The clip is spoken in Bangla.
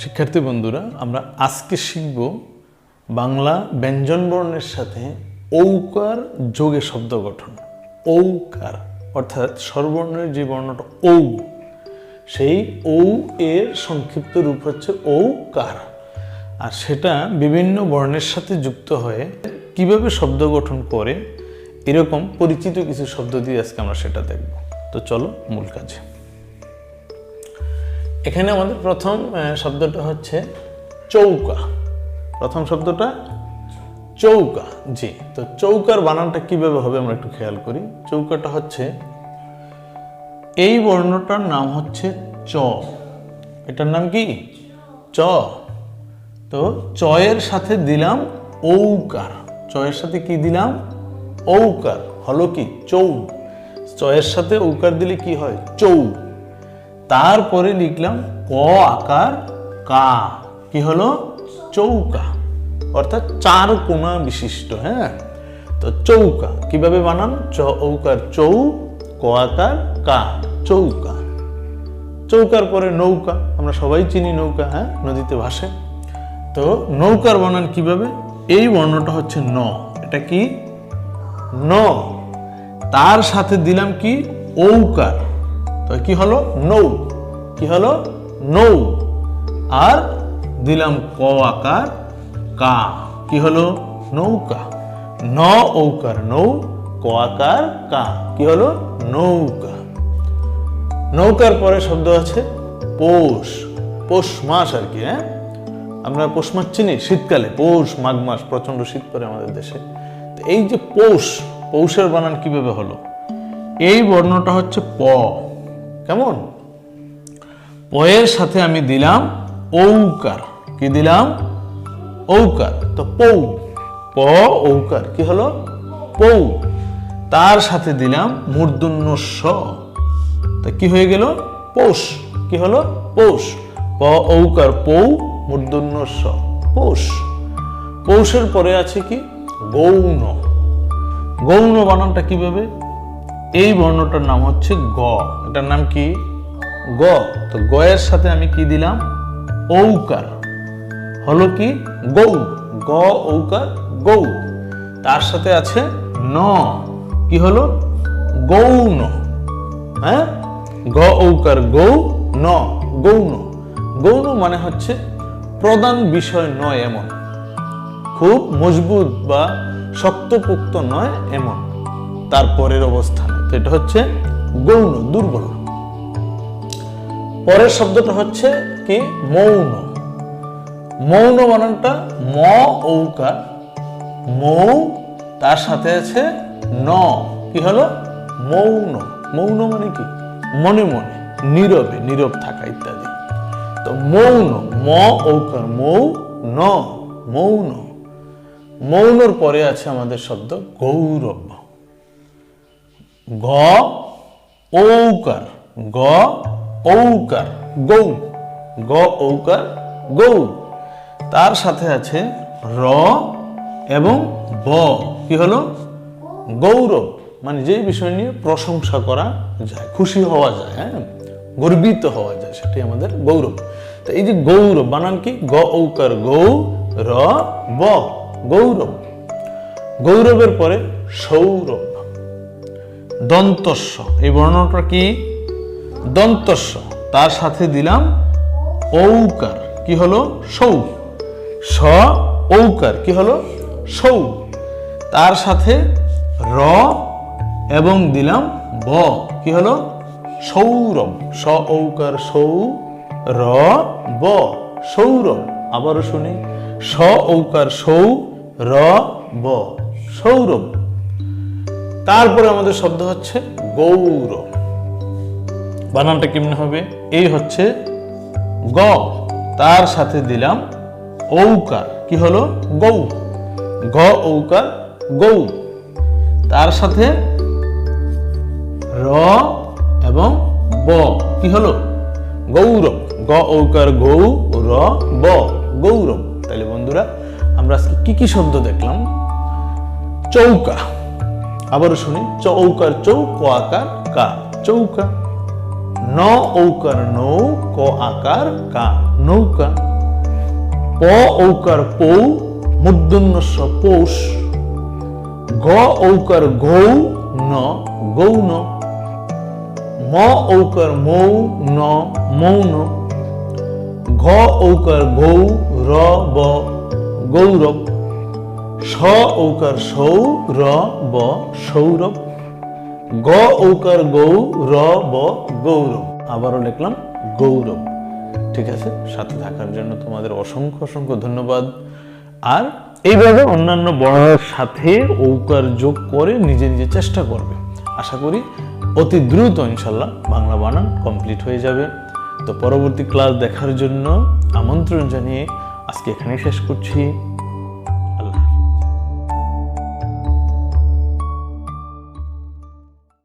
শিক্ষার্থী বন্ধুরা, আমরা আজকে শিখব বাংলা ব্যঞ্জন বর্ণের সাথে ঔকার যোগে শব্দ গঠন। ঔকার, অর্থাৎ স্বরবর্ণের যে বর্ণটা ঔ, সেই ঔ এর সংক্ষিপ্ত রূপ হচ্ছে ঔকার। আর সেটা বিভিন্ন বর্ণের সাথে যুক্ত হয়ে কীভাবে শব্দ গঠন করে, এরকম পরিচিত কিছু শব্দ দিয়ে আজকে আমরা সেটা দেখব। তো চলো, মূল কাজে। এখানে আমাদের প্রথম শব্দটা হচ্ছে চৌকা। প্রথম শব্দটা চৌকা, জি। তো চৌকার বানানটা কীভাবে হবে আমরা একটু খেয়াল করি। চৌকাটা হচ্ছে, এই বর্ণটার নাম হচ্ছে চ। এটার নাম কি? চ। তো চয়ের সাথে দিলাম ঔকার। চয়ের সাথে কি দিলাম? ঔকার। হলো কি? চৌ। চয়ের সাথে ঔকার দিলে কি হয়? চৌ। তারপরে লিখলাম ক আকার কা। কি হলো? চৌকা। অর্থাৎ চার কোনা বিশিষ্ট হ্যাঁ? তো চৌকা, কীভাবে বানান? চ ঔকার চৌ, ক আকার কা, চৌকা। চৌকার পরে নৌকা, আমরা সবাই চিনি নৌকা হ্যাঁ? নদীতে ভাসে। তো নৌকার বানান কীভাবে? এই বর্ণটা হচ্ছে ন। এটা কি? ন। তার সাথে দিলাম কি? ঔকার। কি হলো? নৌ। কি হলো? নৌ। আর দিলাম ক আকার কা। কি হলো? নৌকা। ন ঔকার, নৌ, ক আকার, কা। কি হলো? নৌকা। নৌকার পরে শব্দ আছে পৌষ। পৌষ মাস আর কি হ্যাঁ? আমরা পৌষ মাস চিনি শীতকালে। পৌষ, মাঘ মাস প্রচণ্ড শীত পড়ে আমাদের দেশে। তো এই যে পৌষ, পৌষের বানান কীভাবে হলো? এই বর্ণটা হচ্ছে প। কেমন? পয়ের সাথে আমি দিলাম ঔকার। কি দিলাম? ঔকার। তো পৌ। প, ঔকার। কি হলো? পৌ। তার সাথে দিলাম মূর্ধন্য স তা কি হয়ে গেল? পৌষ। কি হলো? পৌষ। প, ঔকার, পৌ মূর্ধন্য স পৌষ। পৌষের পরে আছে কি? গৌণ। গৌণ বানানটা কীভাবে? এই বর্ণটার নাম হচ্ছে গ। এটার নাম কি? গ। তো গয়ের সাথে আমি কি দিলাম? ঔকার। হলো কি? গৌ। গ, ঔকার, গৌ। তার সাথে আছে ন। কি হলো? গৌণ। হ্যাঁ? গ, ঔকার, গৌ, ন, গৌণ। গৌণ মানে হচ্ছে প্রধান বিষয় নয় এমন। খুব মজবুত বা শক্তপোক্ত নয় এমন। তার পরের অবস্থানে। তো এটা হচ্ছে গৌণ, দুর্বল। পরের শব্দটা হচ্ছে কি? মৌন। মৌন বানানটা ম ঔকার। মৌ, তার সাথে আছে ন। কি হলো? মৌন। মৌন মানে কি? মনে মনে, নীরবে, নীরব থাকা ইত্যাদি। তো মৌন, ম ঔকার, মৌ, ন, মৌন। মৌনর পরে আছে আমাদের শব্দ গৌরব। গ ঔকার গ ঔকার, গৌ, গ ঔকার, গৌ। তার সাথে আছে র এবং ব। কি হলো? গৌরব। মানে যে বিষয় নিয়ে প্রশংসা করা যায়, খুশি হওয়া যায় হ্যাঁ? গর্বিত হওয়া যায় সেটাই আমাদের গৌরব। তো এই যে গৌরব, বানান কি? গ ঔকার, গৌ, র, ব। গৌরব। গৌরবের পরে সৌরভ দন্তস্ব। এই বর্ণনাটা কি? দন্তস্ব। তার সাথে দিলাম ঔকার। কি হলো? সৌ। স, ঔকার। কি হলো? সৌ। তার সাথে র এবং দিলাম ব। কি হলো? সৌরভ স, ঔকার, সৌ, র, ব। সৌরভ আবারও শুনি। স, ঔকার, সৌ, র, ব। সৌরভ তারপরে আমাদের শব্দ হচ্ছে গৌর। বানানটা কেমনে হবে? এই হচ্ছে গ। তার সাথে দিলাম ঔকার। কি হলো? গৌ। গ ঔকার, গৌ। তার সাথে র এবং ব। কি হলো? গৌরব গ ঔকার, গৌ, র, ব। গৌরব তাহলে বন্ধুরা, আমরা আজকে কি কি শব্দ দেখলাম? চৌকা। আবারও শুনি, চৌকার চৌ ক আকার কা, চৌকা। ন ঔকার নৌ, ক আকার কা, নৌকা। প ঔকার পৌ মূর্ধন্যস্ব পৌষ। গ ঔকার গৌ, ন গৌন ম ঔকার মৌ, ন মৌন। ঘ ঔকার গৌ, র ব, গৌরব। স ঔকার সৌ, র, ব, সৌরভ। গ ঔকার গৌ, র, ব, গৌরব। আবারও লিখলাম গৌরব। ঠিক আছে? সাথে থাকার জন্য তোমাদের অসংখ্য অসংখ্য ধন্যবাদ। আর এইভাবে অন্যান্য বর্ণের সাথে ঔকার যোগ করে নিজে নিজে চেষ্টা করবে। আশা করি অতি দ্রুত ইনশাল্লাহ বাংলা বানান কমপ্লিট হয়ে যাবে। তো পরবর্তী ক্লাস দেখার জন্য আমন্ত্রণ জানিয়ে আজকে এখানে শেষ করছি।